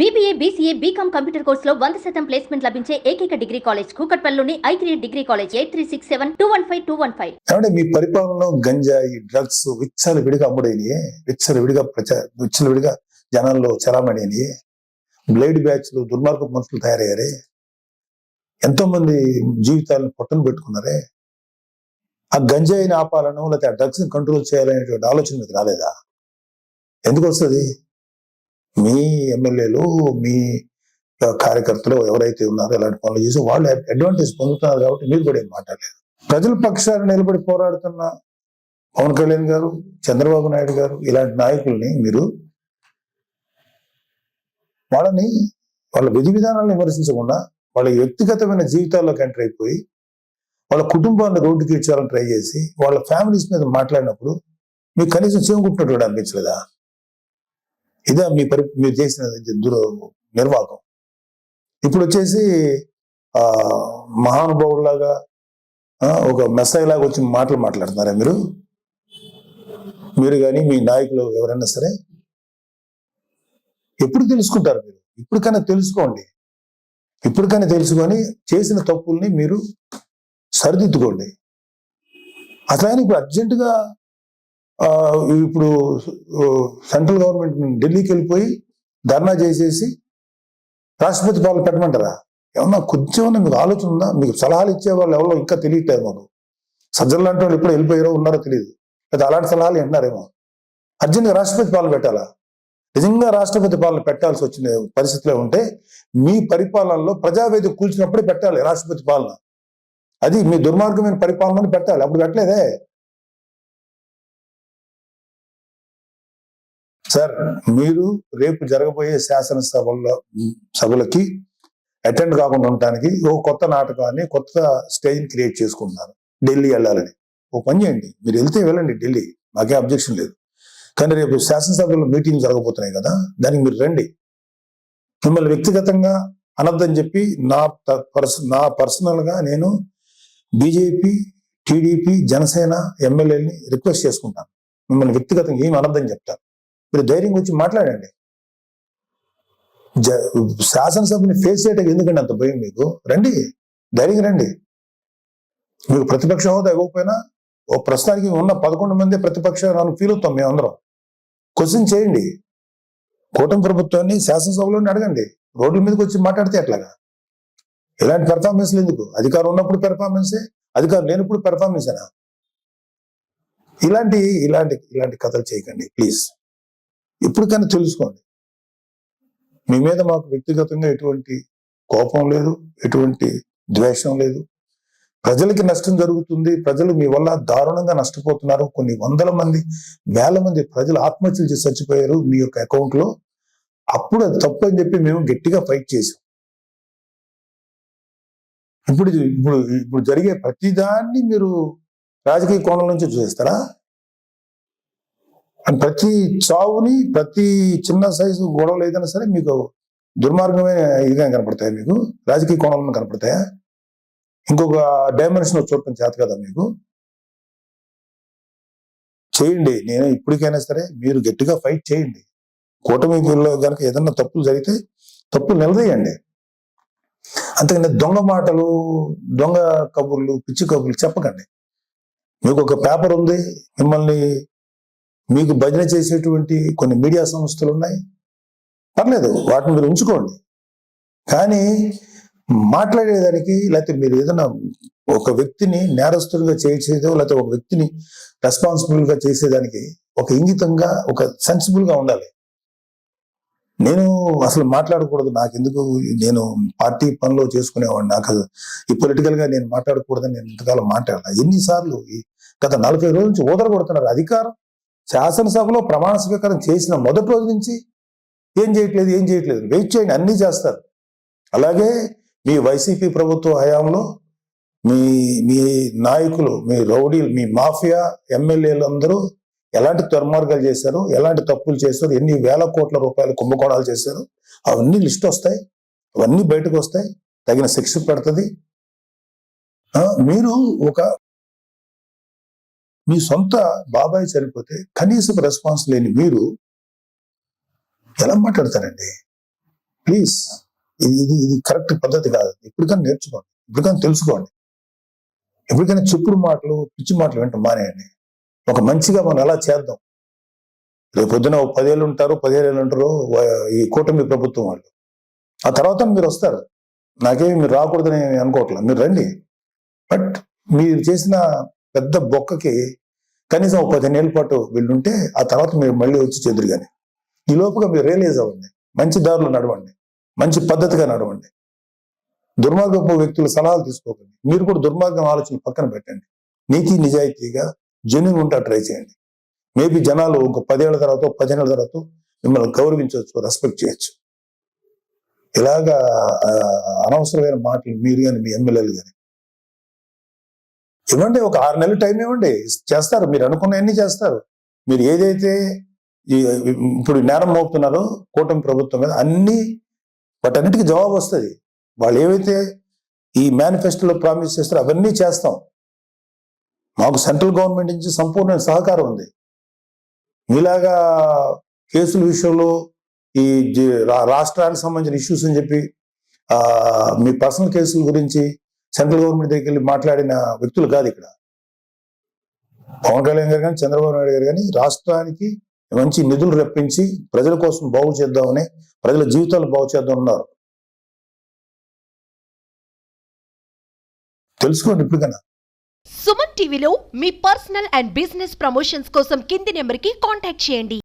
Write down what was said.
BBA BCA BCom computer కోర్సులో వంద శాతం ప్లేస్మెంట్ లభించే ఏకైక degree college కూకట్పల్లిలోని I degree college eight three six seven two one five two one five కాబట్టి మీ పరిపాలనలో గంజాయి డ్రగ్స్ విచ్చల విడిగా అమ్ముడైనయే విచ్చల విడిగా ప్రచార విచ్చల విడిగా జనాల్లో చలామణి బ్లేడ్ బ్యాచ్లు దుర్మార్గ మనుషులు తయారయ్యారే. ఎంతో మంది జీవితాలను పొట్టను పెట్టుకున్నారే. ఆ గంజాయిని ఆపాలను లేకపోతే ఆ డ్రగ్స్ కంట్రోల్ చేయాలనేటువంటి ఆలోచన మీకు రాలేదా? ఎందుకు వస్తుంది? మీ ఎమ్మెల్యేలు మీ కార్యకర్తలు ఎవరైతే ఉన్నారో ఇలాంటి పనులు చేసి వాళ్ళు అడ్వాంటేజ్ పొందుతున్నారు కాబట్టి మీరు కూడా ఏం మాట్లాడలేదు. ప్రజల పక్షాన్ని నిలబడి పోరాడుతున్న పవన్ కళ్యాణ్ గారు చంద్రబాబు నాయుడు గారు ఇలాంటి నాయకుల్ని మీరు వాళ్ళని వాళ్ళ విధి విధానాలను విమర్శించకుండా వాళ్ళ వ్యక్తిగతమైన జీవితాల్లోకి ఎంటర్ అయిపోయి వాళ్ళ కుటుంబాన్ని రోడ్డుకి ఇచ్చాలని ట్రై చేసి వాళ్ళ ఫ్యామిలీస్ మీద మాట్లాడినప్పుడు మీకు కనీసం చేకుంటున్నట్టు అనిపించలేదా? ఇదే మీ పరి మీరు చేసిన దుర నిర్వాహకం ఇప్పుడు వచ్చేసి ఆ మహానుభావులాగా ఒక మెస్సాయి లాగా వచ్చి మాటలు మాట్లాడుతున్నారా మీరు? మీరు కానీ మీ నాయకులు ఎవరైనా సరే? ఎప్పుడు తెలుసుకుంటారు మీరు? ఇప్పటికైనా తెలుసుకోండి. ఇప్పటికైనా తెలుసుకొని చేసిన తప్పుల్ని మీరు సరిదిద్దుకోండి. అసలు ఇప్పుడు అర్జెంటుగా ఇప్పుడు సెంట్రల్ గవర్నమెంట్ ఢిల్లీకి వెళ్ళిపోయి ధర్నా చేసేసి రాష్ట్రపతి పాలన పెట్టమంటారా? ఏమన్నా కొంచెం మీకు ఆలోచన ఉందా? మీకు సలహాలు ఇచ్చే వాళ్ళు ఎవరో ఇంకా తెలియట్లేదు మాకు. సజ్జలు లాంటి వాళ్ళు ఎప్పుడు వెళ్ళిపోయారో ఉన్నారో తెలియదు లేదా అలాంటి సలహాలు వింటున్నారేమో. అర్జెంట్గా రాష్ట్రపతి పాలన పెట్టాలా? నిజంగా రాష్ట్రపతి పాలన పెట్టాల్సి వచ్చిన పరిస్థితిలో ఉంటే మీ పరిపాలనలో ప్రజావేదిక కూల్చినప్పుడే పెట్టాలి రాష్ట్రపతి పాలన. అది మీ దుర్మార్గమైన పరిపాలనని పెట్టాలి. అప్పుడు పెట్టలేదే. సార్ మీరు రేపు జరగబోయే శాసనసభల్లో సభలకి అటెండ్ కాకుండా ఉండటానికి ఓ కొత్త నాటకాన్ని కొత్త స్టేజ్ క్రియేట్ చేసుకుంటున్నారు. ఢిల్లీ వెళ్ళాలని. ఓ పని చేయండి. మీరు వెళ్తే వెళ్ళండి ఢిల్లీ. మాకే అబ్జెక్షన్ లేదు. కానీ రేపు శాసనసభలో మీటింగ్ జరగబోతున్నాయి కదా దానికి మీరు రండి. మిమ్మల్ని వ్యక్తిగతంగా అనద్దని చెప్పి నా పర్స నా పర్సనల్గా నేను బీజేపీ టీడీపీ జనసేన ఎమ్మెల్యేని రిక్వెస్ట్ చేసుకుంటాను. మిమ్మల్ని వ్యక్తిగతంగా ఏమి అనద్దని చెప్తాను. మీరు ధైర్యం వచ్చి మాట్లాడండి. జ- శాసనసభని ఫేస్ చేయడానికి ఎందుకండి అంత భయం మీకు? రండి ధైర్యంగా రండి. మీకు ప్రతిపక్ష హోదా ఇవ్వకపోయినా ఓ ప్రస్తుతానికి ఉన్న పదకొండు మంది ప్రతిపక్ష ఫీల్ అవుతాం మేమందరం క్వశ్చన్ చేయండి. కూటమి ప్రభుత్వాన్ని శాసనసభలోనే అడగండి. రోడ్ల మీదకి వచ్చి మాట్లాడితే ఎట్లాగా? ఇలాంటి పెర్ఫార్మెన్స్లు ఎందుకు? అధికారం ఉన్నప్పుడు పెర్ఫార్మెన్సే అధికారం లేనప్పుడు పెర్ఫార్మెన్సేనా ఇలాంటి ఇలాంటి ఇలాంటి కథలు చేయకండి ప్లీజ్. ఎప్పటికైనా తెలుసుకోండి. మీ మీద మాకు వ్యక్తిగతంగా ఎటువంటి కోపం లేదు ఎటువంటి ద్వేషం లేదు. ప్రజలకి నష్టం జరుగుతుంది ప్రజలు మీ వల్ల దారుణంగా నష్టపోతున్నారు. కొన్ని వందల మంది వేల మంది ప్రజలు ఆత్మహత్యలు చేసి చచ్చిపోయారు మీ యొక్క అకౌంట్లో అప్పుడు అది తప్పు అని చెప్పి మేము గట్టిగా ఫైట్ చేసాం ఇప్పుడు ఇప్పుడు ఇప్పుడు జరిగే ప్రతిదాన్ని మీరు రాజకీయ కోణం నుంచి చూసేస్తారా? ప్రతి చావుని ప్రతి చిన్న సైజు గొడవలు ఏదైనా సరే మీకు దుర్మార్గమైన ఇదిగా కనపడతాయి మీకు? రాజకీయ కోణంలో కనపడతాయా? ఇంకొక డైమెన్షన్ చూడటం చేత కదా మీకు? చేయండి. నేను ఇప్పటికైనా సరే మీరు గట్టిగా ఫైట్ చేయండి. కూటమిలో కనుక ఏదన్నా తప్పులు జరిగితే తప్పులు నిలదీయండి. అంతేకాని దొంగ మాటలు దొంగ కబుర్లు పిచ్చి కబుర్లు చెప్పకండి. మీకు ఒక పేపర్ ఉంది. మిమ్మల్ని మీకు భజన చేసేటువంటి కొన్ని మీడియా సంస్థలు ఉన్నాయి. పర్లేదు వాటిని మీరు ఉంచుకోండి. కానీ మాట్లాడేదానికి లేకపోతే మీరు ఏదైనా ఒక వ్యక్తిని నేరస్తులుగా చేసేదో లేకపోతే ఒక వ్యక్తిని రెస్పాన్సిబుల్గా చేసేదానికి ఒక ఇంగితంగా ఒక సెన్సిబుల్గా ఉండాలి. నేను అసలు మాట్లాడకూడదు. నాకు ఎందుకు నేను పార్టీ పనిలో చేసుకునేవాడిని. నాకు ఈ పొలిటికల్గా నేను మాట్లాడకూడదని నేను ఇంతకాలం మాట్లాడాను ఎన్నిసార్లు ఈ గత నలభై రోజుల నుంచి ఓదరగొడుతున్నారు అధికారం. శాసనసభలో ప్రమాణ స్వీకారం చేసిన మొదటి రోజు నుంచి ఏం చేయట్లేదు ఏం చేయట్లేదు. వెయిట్ చేయండి అన్నీ చేస్తారు. అలాగే మీ వైసీపీ ప్రభుత్వ హయాంలో మీ మీ నాయకులు మీ రౌడీలు మీ మాఫియా ఎమ్మెల్యేలు అందరూ ఎలాంటి దుర్మార్గాలు చేశారు ఎలాంటి తప్పులు చేశారు ఎన్ని వేల కోట్ల రూపాయలు కుంభకోణాలు చేశారు అవన్నీ లిస్ట్ వస్తాయి అవన్నీ బయటకు వస్తాయి తగిన శిక్ష పెడుతుంది. మీరు ఒక మీ సొంత బాబాయ్ చనిపోతే కనీసం రెస్పాన్స్ లేని మీరు ఎలా మాట్లాడతారండి? ప్లీజ్ ఇది ఇది ఇది కరెక్ట్ పద్ధతి కాదు. ఇప్పటికైనా నేర్చుకోండి. ఇప్పటికైనా తెలుసుకోండి. ఎప్పటికైనా చెప్పుడు మాటలు పిచ్చి మాటలు వెంట మానేయండి. ఒక మంచిగా మనం ఎలా చేద్దాం? రేపు పొద్దున పదేళ్ళు ఉంటారు పదిహేళ్ళు ఉంటారు ఈ కూటమి ప్రభుత్వం వాళ్ళు. ఆ తర్వాత మీరు వస్తారు. నాకేమి మీరు రాకూడదని అనుకోవట్లేదు మీరు రండి. బట్ మీరు చేసిన పెద్ద బొక్కకి కనీసం ఒక పదిహేనేళ్ళ పాటు వెళ్ళుంటే ఆ తర్వాత మీరు మళ్ళీ వచ్చి చెదురు కానీ ఈ లోపుగా మీరు రియలైజ్ అవ్వండి. మంచి దారిలో నడవండి. మంచి పద్ధతిగా నడవండి. దుర్మార్గపు వ్యక్తుల సలహాలు తీసుకోకండి. మీరు కూడా దుర్మార్గం ఆలోచన పక్కన పెట్టండి. నీతి నిజాయితీగా జెన్యున్ ఉంటా ట్రై చేయండి. మేబీ జనాలు ఒక పదేళ్ళ తర్వాత పదిహేనుల తర్వాత మిమ్మల్ని గౌరవించవచ్చు రెస్పెక్ట్ చేయొచ్చు. ఇలాగా అనవసరమైన మాటలు మీరు కానీ మీ ఎమ్మెల్యేలు కానీ ఇవ్వండి ఒక ఆరు నెలలు టైం ఇవ్వండి. చేస్తారు మీరు అనుకున్నవన్నీ చేస్తారు. మీరు ఏదైతే ఇప్పుడు నేరం మోపుతున్నారో కూటమి ప్రభుత్వం మీద అన్ని వాటన్నిటికీ జవాబు వస్తుంది. వాళ్ళు ఏవైతే ఈ మేనిఫెస్టోలో ప్రామిస్ చేస్తారో అవన్నీ చేస్తాం. మాకు సెంట్రల్ గవర్నమెంట్ నుంచి సంపూర్ణ సహకారం ఉంది. మీలాగా కేసుల విషయంలో ఈ రా- రాష్ట్రానికి సంబంధించిన ఇష్యూస్ అని చెప్పి మీ పర్సనల్ కేసుల గురించి సెంట్రల్ గవర్నమెంట్ దగ్గరికి వెళ్ళి మాట్లాడిన వ్యక్తులు కాదు ఇక్కడ. పవన్ కళ్యాణ్ గారు కానీ చంద్రబాబు నాయుడు గారు కానీ రాష్ట్రానికి మంచి నిధులు రప్పించి ప్రజల కోసం బాగు చేద్దామని ప్రజల జీవితాలు బాగు చేద్దాం ఉన్నారు తెలుసుకోండి ఇప్పటికైనా. సుమన్ టీవీలో మీ పర్సనల్ అండ్ బిజినెస్ ప్రమోషన్స్ కోసం కింది నెంబర్కి కాంటాక్ట్ చేయండి.